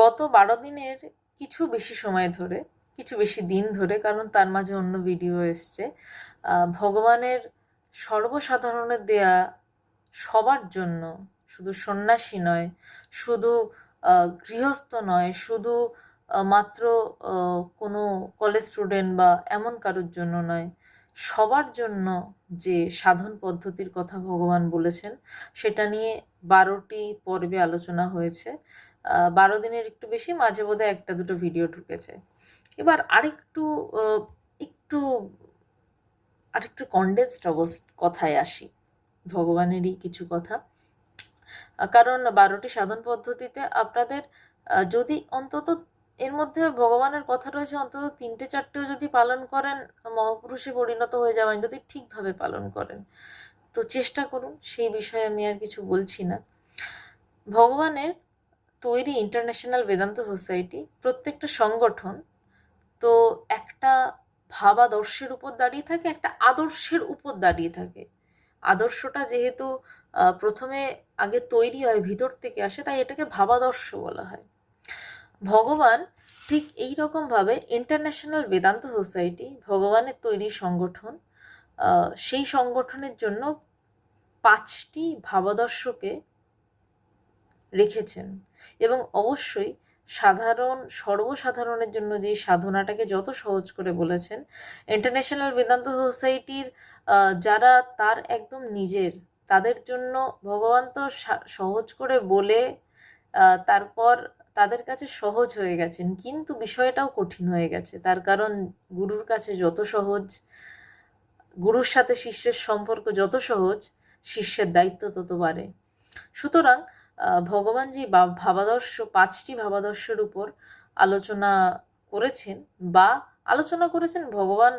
গত বারো দিনের কিছু বেশি সময় ধরে, কিছু বেশি দিন ধরে, কারণ তার মাঝে অন্য ভিডিও এসছে ভগবানের সর্বসাধারণের দেয়া সবার জন্য শুধু সন্ন্যাসী নয়, শুধু গৃহস্থ নয়, শুধু মাত্র কোনো কলেজ স্টুডেন্ট বা এমন কারোর জন্য নয়, সবার জন্য যে সাধন পদ্ধতির কথা ভগবান বলেছেন, সেটা নিয়ে বারোটি পর্বে আলোচনা হয়েছে। বারো দিনের একটু বেশি, মাঝে বোধহয় একটা দুটো ভিডিও ঢুকেছে। এবার আরেকটু একটু, আরেকটু কনডেন্সড অবস্থ কথায় আসি। ভগবানেরই কিছু কথা। কারণ বারোটি সাধন পদ্ধতিতে আপনাদের যদি অন্তত এর মধ্যে ভগবানের কথা রয়েছে, অন্তত তিনটে চারটেও যদি পালন করেন, মহাপুরুষে পরিণত হয়ে যাবেন, যদি ঠিকভাবে পালন করেন, তো চেষ্টা করুন। সেই বিষয়ে আমি আর কিছু বলছি না। ভগবানের তৈরি ইন্টারন্যাশনাল বেদান্ত সোসাইটি প্রত্যেকটা সংগঠন তো একটা ভাবাদর্শের উপর দাঁড়িয়ে থাকে, একটা আদর্শের উপর দাঁড়িয়ে থাকে। আদর্শটা যেহেতু প্রথমে আগে তৈরি হয়, ভিতর থেকে আসে, তাই এটাকে ভাবাদর্শ বলা হয়। ভগবান ঠিক এই রকমভাবে ইন্টারন্যাশনাল বেদান্ত সোসাইটি ভগবানের তৈরি সংগঠন সেই সংগঠনের জন্য পাঁচটি ভাবাদর্শকে রেখেছেন। এবং অবশ্যই সাধারণ, সর্বসাধারণের জন্য যে সাধনাটাকে যত সহজ করে বলেছেন ইন্টারন্যাশনাল বেদান্ত সোসাইটির যারা তার একদম নিজের, তাদের জন্য ভগবান তো সহজ করে বলে তারপর তাদের কাছে সহজ হয়ে গেছেন। কিন্তু বিষয়টাও কঠিন হয়ে গেছে। তার কারণ গুরুর কাছে যত সহজ, গুরুর সাথে শিষ্যের সম্পর্ক যত সহজ, শিষ্যের দায়িত্ব তত বাড়ে। সুতরাং ভগবান যে ভাবাদর্শ, পাঁচটি ভাবাদর্শের উপর আলোচনা করেছেন বা আলোচনা করেছেন ভগবান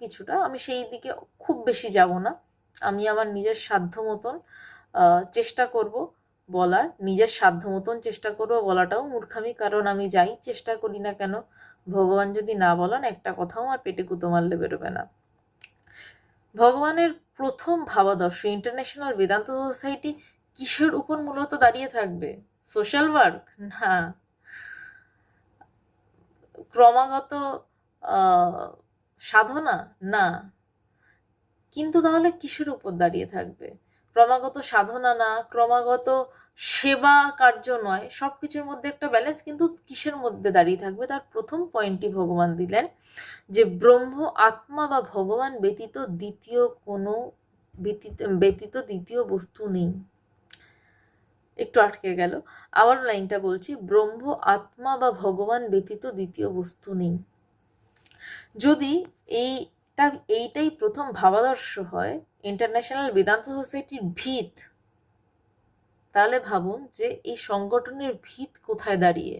কিছুটা। আমি সেই দিকে খুব বেশি যাব না। আমি আমার নিজের সাধ্য মতন চেষ্টা করব বলার। নিজের সাধ্য মতন চেষ্টা করব বলাটাও মূর্খামি, কারণ আমি যাই চেষ্টা করি না কেন, ভগবান যদি না বলেন, একটা কথাও আমার পেটে কুতো মারলে বেরোবে না। ভগবানের প্রথম ভাবাদর্শ, ইন্টারন্যাশনাল বেদান্ত সোসাইটি কিসের উপর মূলত দাঁড়িয়ে থাকবে? সোশ্যাল ওয়ার্ক না। ক্রমাগত সাধনা? না। কিন্তু তাহলে কিসের উপর দাঁড়িয়ে থাকবে? ক্রমাগত সাধনা না, ক্রমাগত সেবা কার্য নয় সব কিছুর মধ্যে একটা ব্যালেন্স কিন্তু কিসের মধ্যে দাঁড়িয়ে থাকবে? তার প্রথম পয়েন্টটি ভগবান দিলেন যে, ব্রহ্ম, আত্মা বা ভগবান ব্যতীত দ্বিতীয় কোনো ব্যতীত ব্যতীত দ্বিতীয় বস্তু নেই। একটু আটকে গেল। আবার লাইনটা বলছি, ব্রহ্ম, আত্মা বা ভগবান ব্যতীত দ্বিতীয় বস্তু নেই। যদি এইটা, এইটাই প্রথম ভাবাদর্শ হয় ইন্টারন্যাশনাল বেদান্ত সোসাইটির ভিত, তাহলে ভাবুন যে এই সংগঠনের ভিত কোথায় দাঁড়িয়ে?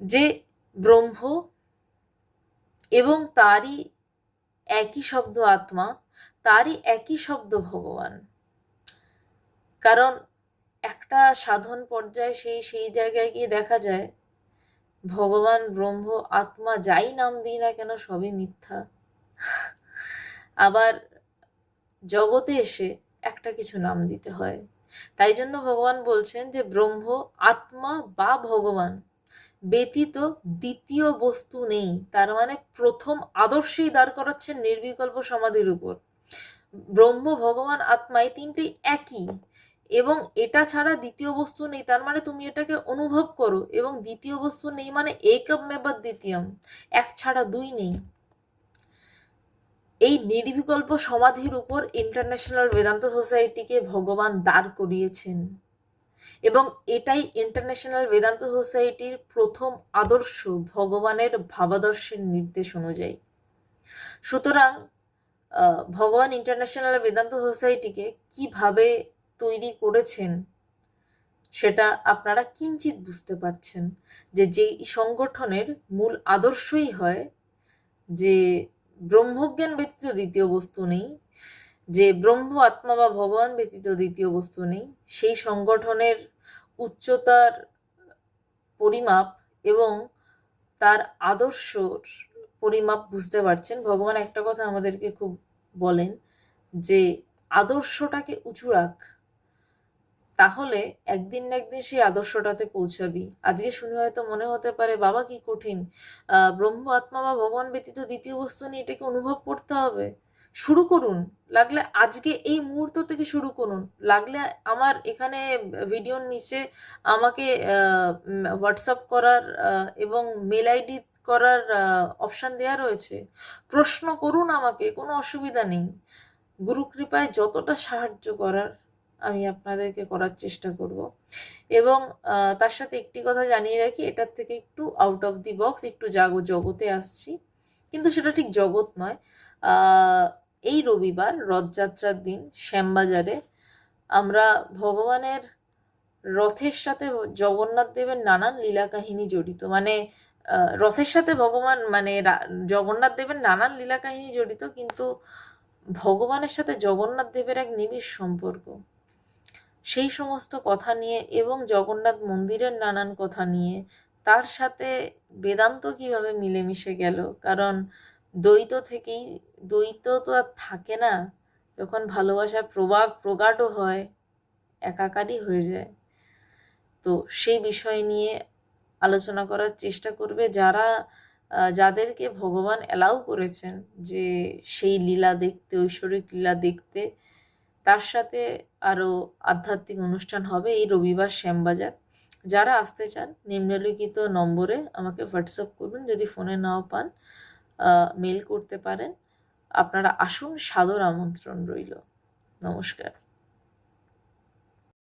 যে ব্রহ্ম এবং তারই একই শব্দ আত্মা, তারই একই শব্দ ভগবান। কারণ একটা সাধন পর্যায়ে সেই সেই জায়গায় গিয়ে দেখা যায়, ভগবান, ব্রহ্ম, আত্মা যাই নাম দিই না কেন সবই মিথ্যা। আবার জগতে এসে একটা কিছু নাম দিতে হয়। তাই জন্য ভগবান বলছেন যে, ব্রহ্ম, আত্মা বা ভগবান ব্যতীত দ্বিতীয় বস্তু নেই। তার মানে প্রথম আদর্শেই দাঁড় করাচ্ছেন নির্বিকল্প সমাধির উপর। ব্রহ্ম, ভগবান, আত্মা এই তিনটেই একই। এবং এটা ছাড়া দ্বিতীয় বস্তু নেই, তার মানে তুমি এটাকে অনুভব করো এবং দ্বিতীয় বস্তু নেই মানে একম মেবাদ দ্বিতীয়ম, এক ছাড়া দুই নেই। এই নির্বিকল্প সমাধির উপর ইন্টারন্যাশনাল বেদান্ত সোসাইটিকে ভগবান দাঁড় করিয়েছেন এবং এটাই ইন্টারন্যাশনাল বেদান্ত সোসাইটির প্রথম আদর্শ ভগবানের ভাবাদর্শের নির্দেশ অনুযায়ী। সুতরাং ভগবান ইন্টারন্যাশনাল বেদান্ত সোসাইটিকে কীভাবে তৈরি করেছেন, সেটা আপনারা কিঞ্চিত বুঝতে পারছেন যে যেই সংগঠনের মূল আদর্শই হয় যে ব্রহ্মজ্ঞান ব্যতীত দ্বিতীয় বস্তু নেই, যে ব্রহ্ম আত্মা বা ভগবান ব্যতীত দ্বিতীয় বস্তু নেই, সেই সংগঠনের উচ্চতার পরিমাপ এবং তার আদর্শর পরিমাপ বুঝতে পারছেন। ভগবান একটা কথা আমাদেরকে খুব বলেন যে আদর্শটাকে উঁচু রাখ। তাহলে একদিন না একদিন সেই আদর্শটাতে পৌঁছাবি। আজকে শুনে হয়তো মনে হতে পারে, বাবা, কি কঠিন। ব্রহ্ম, আত্মা বা ভগবান ব্যতীত দ্বিতীয় বস্তু নিয়ে এটাকে অনুভব করতে হবে। শুরু করুন। লাগলে আজকে এই মুহূর্ত থেকে শুরু করুন। লাগলে আমার এখানে ভিডিওর নিচে আমাকে হোয়াটসঅ্যাপ করার এবং মেল আইডি করার অপশান দেওয়া রয়েছে। প্রশ্ন করুন আমাকে, কোনো অসুবিধা নেই। গুরু কৃপায় যতটা সাহায্য করার আমি আপনাদেরকে করার চেষ্টা করব। এবং তার সাথে একটি কথা জানিয়ে রাখি, এটার থেকে একটু আউট অফ দি বক্স একটু জাগো, জগতে আসছি। কিন্তু সেটা ঠিক জগৎ নয়। এই রবিবার, রথযাত্রার দিন, শ্যামবাজারে আমরা ভগবানের রথের সাথে জগন্নাথ দেবের নানান লীলা কাহিনী জড়িত। মানে রথের সাথে ভগবান মানে জগন্নাথ দেবের নানান লীলা কাহিনী জড়িত, কিন্তু ভগবানের সাথে জগন্নাথ দেবের এক নিবিড় সম্পর্ক। সেই সমস্ত কথা নিয়ে এবং জগন্নাথ মন্দিরের নানান কথা নিয়ে, তার সাথে বেদান্ত কীভাবে মিলেমিশে গেল? কারণ দ্বৈত থেকেই, দ্বৈত তো আর থাকে না। যখন ভালোবাসা প্রবাগ প্রগাঢ় হয়, একাকারই হয়ে যায়। তো সেই বিষয় নিয়ে আলোচনা করার চেষ্টা করবে যারা যাদেরকে ভগবান অ্যালাউ করেছেন যে সেই লীলা দেখতে, ঐশ্বরিক লীলা দেখতে তার সাথে আরও আধ্যাত্মিক অনুষ্ঠান হবে এই রবিবার শ্যামবাজার। যারা আসতে চান, নিম্নলিখিত নম্বরে আমাকে হোয়াটসঅ্যাপ করুন যদি ফোনে নাও পান মেল করতে পারেন। আপনারা আসুন, সাদর আমন্ত্রণ রইল। নমস্কার।